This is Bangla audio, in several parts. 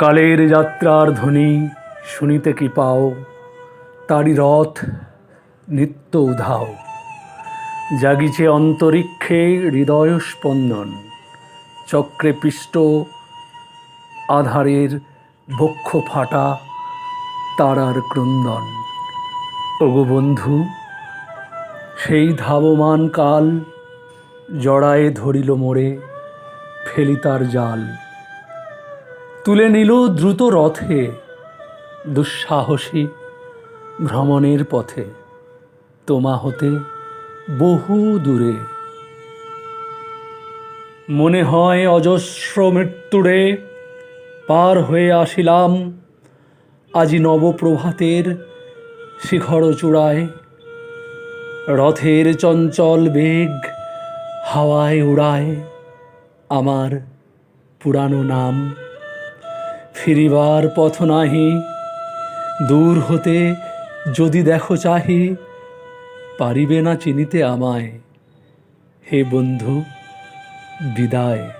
কালের যাত্রার ধ্বনি শুনিতে কি পাও? তারি রথ নিত্য উধাও। জাগিছে অন্তরিক্ষে হৃদয় স্পন্দন চক্রে পিষ্ট আধারের বক্ষ ফাটা তারার ক্রন্দন। ওগো বন্ধু, সেই ধাবমান কাল জড়ায়ে ধরিল মোরে ফেলি তার জাল। তুলে নিল দ্রুত রথে দুঃসাহসী ভ্রমণের পথে। তোমা হতে বহু দূরে। মনে হয় অজস্র মৃত্যুরে পার হয়ে আসিলাম। আজি নবপ্রভাতের শিখর চূড়ায়। রথের চঞ্চল বেগ হাওয়ায় উড়ায়। আমার পুরানো নাম ফিরিবার পথ নাহি। দূর হতে যদি দেখো চাহি, পারিবে না চিনিতে আমায়। হে বন্ধু, বিদায়।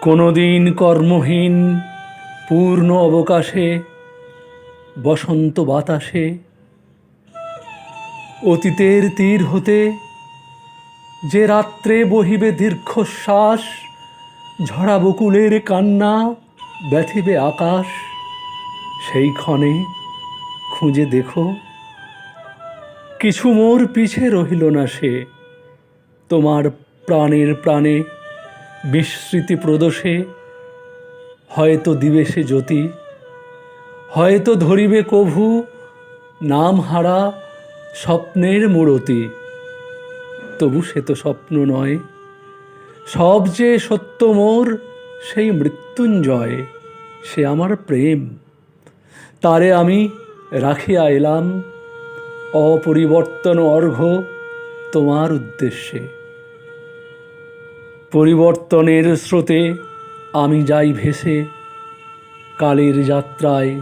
কোনোদিন কর্মহীন, পূর্ণ অবকাশে, বসন্ত বাতাসে, অতীতের তীর হতে যে রাত্রে বহিবে দীর্ঘশ্বাস ঝরা বকুলের কান্না, ব্যথিবে আকাশ। সেই ক্ষণে খুঁজে দেখো, কিছু মোর পিছে রহিল না সে। তোমার প্রাণের প্রাণে বিস্মৃতি প্রদোষে। হয়তো দিবে সে জ্যোতি, হয়তো ধরিবে কভু নাম হারা স্বপ্নের মূরতি। তবু সে তো স্বপ্ন নয়। সব যে সত্য মোর, সেই মৃত্যুঞ্জয়, সে আমার প্রেম। তারে আমি রাখিয়া এলাম, অপরিবর্তন অর্ঘ্য তোমার উদ্দেশ্যে। পরিবর্তনের স্রোতে আমি যাই ভেসে, কালের যাত্রায়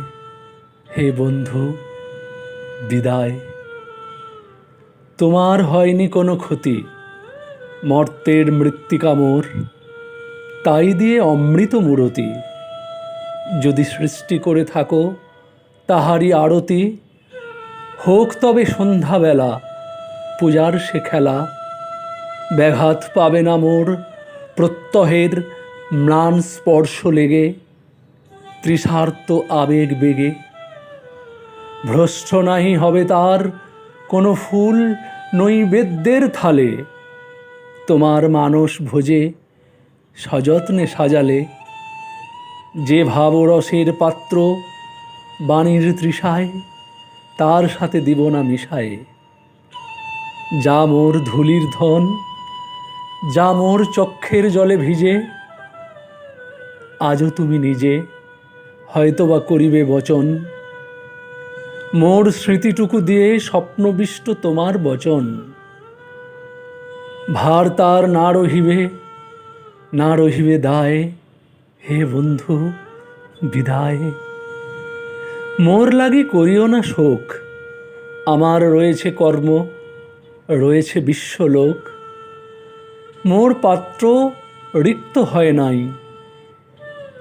হে বন্ধু, বিদায়। তোমার হয়নি কোনো ক্ষতি মর্তের মৃত্তিকা মোর, তাই দিয়ে অমৃত মূরতি। যদি সৃষ্টি করে থাকো, তাহারই আরতি। হোক তবে সন্ধ্যাবেলা, পূজার সে খেলা। ব্যাঘাত পাবে না মোর, প্রত্যহের ম্লান স্পর্শ লেগে, তৃষার্ত আবেগ বেগে। ভ্রষ্ট নাহি হবে তার কোনো ফুল নৈবেদ্যের থালে। তোমার মানস ভোজে সযত্নে সাজালে। যে ভাবরসের পাত্র বাণীর তৃষায়, তার সাথে দিব না মিশায়ে। যা মোর ধুলির ধন, যা মোর চক্ষের জলে ভিজে, আজও তুমি নিজে হয়তোবা করিবে বচন। মোর স্মৃতিটুকু দিয়ে স্বপ্নবিষ্ট তোমার বচন। ভার তার না রহিবে না রহিবে দায়। হে বন্ধু, বিদায়। মোর লাগি করিও না শোক, আমার রয়েছে কর্ম, রয়েছে বিশ্বলোক। মোর পাত্র রিক্ত হয় নাই,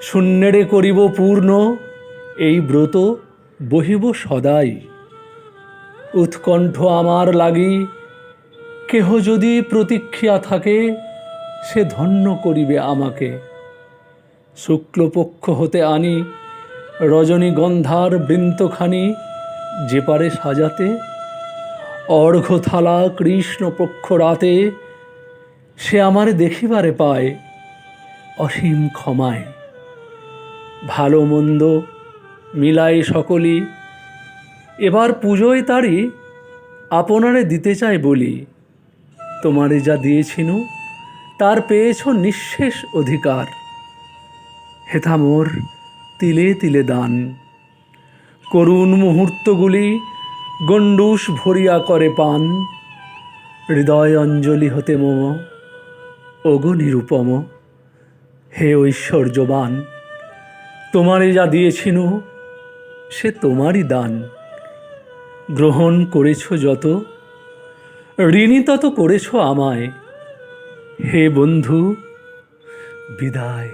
শূন্যেরে করিব পূর্ণ, এই ব্রত বহিব সদাই। উৎকণ্ঠ আমার লাগি কেহ যদি প্রতীক্ষিয়া থাকে, সে ধন্য করিবে আমাকে। শুক্লপক্ষ হতে আনি, রজনীগন্ধার বৃন্তখানি যে পারে সাজাতে, অর্ঘ্যথালা কৃষ্ণপক্ষ রাতে সে আমার দেখিবারে পায় অসীম ক্ষমায়। ভালো মন্দ মিলাই সকলি এবার পুজোয় তারি আপনারে দিতে চাই বলি। তোমারে যা দিয়েছিনু, তার পেয়েছ নিঃশেষ অধিকার। হেথা মোর তিলে তিলে দান। করুণ মুহূর্তগুলি গণ্ডুষ ভরিয়া করে পান। হৃদয় অঞ্জলি হতে মম, ওগো নিরুপম, হে ঐশ্বর্যবান, তোমারে যা দিয়েছিনু, সে তোমারই দান। গ্রহণ করেছ যত ঋণী তত করেছ আমায়। হে বন্ধু বিদায়।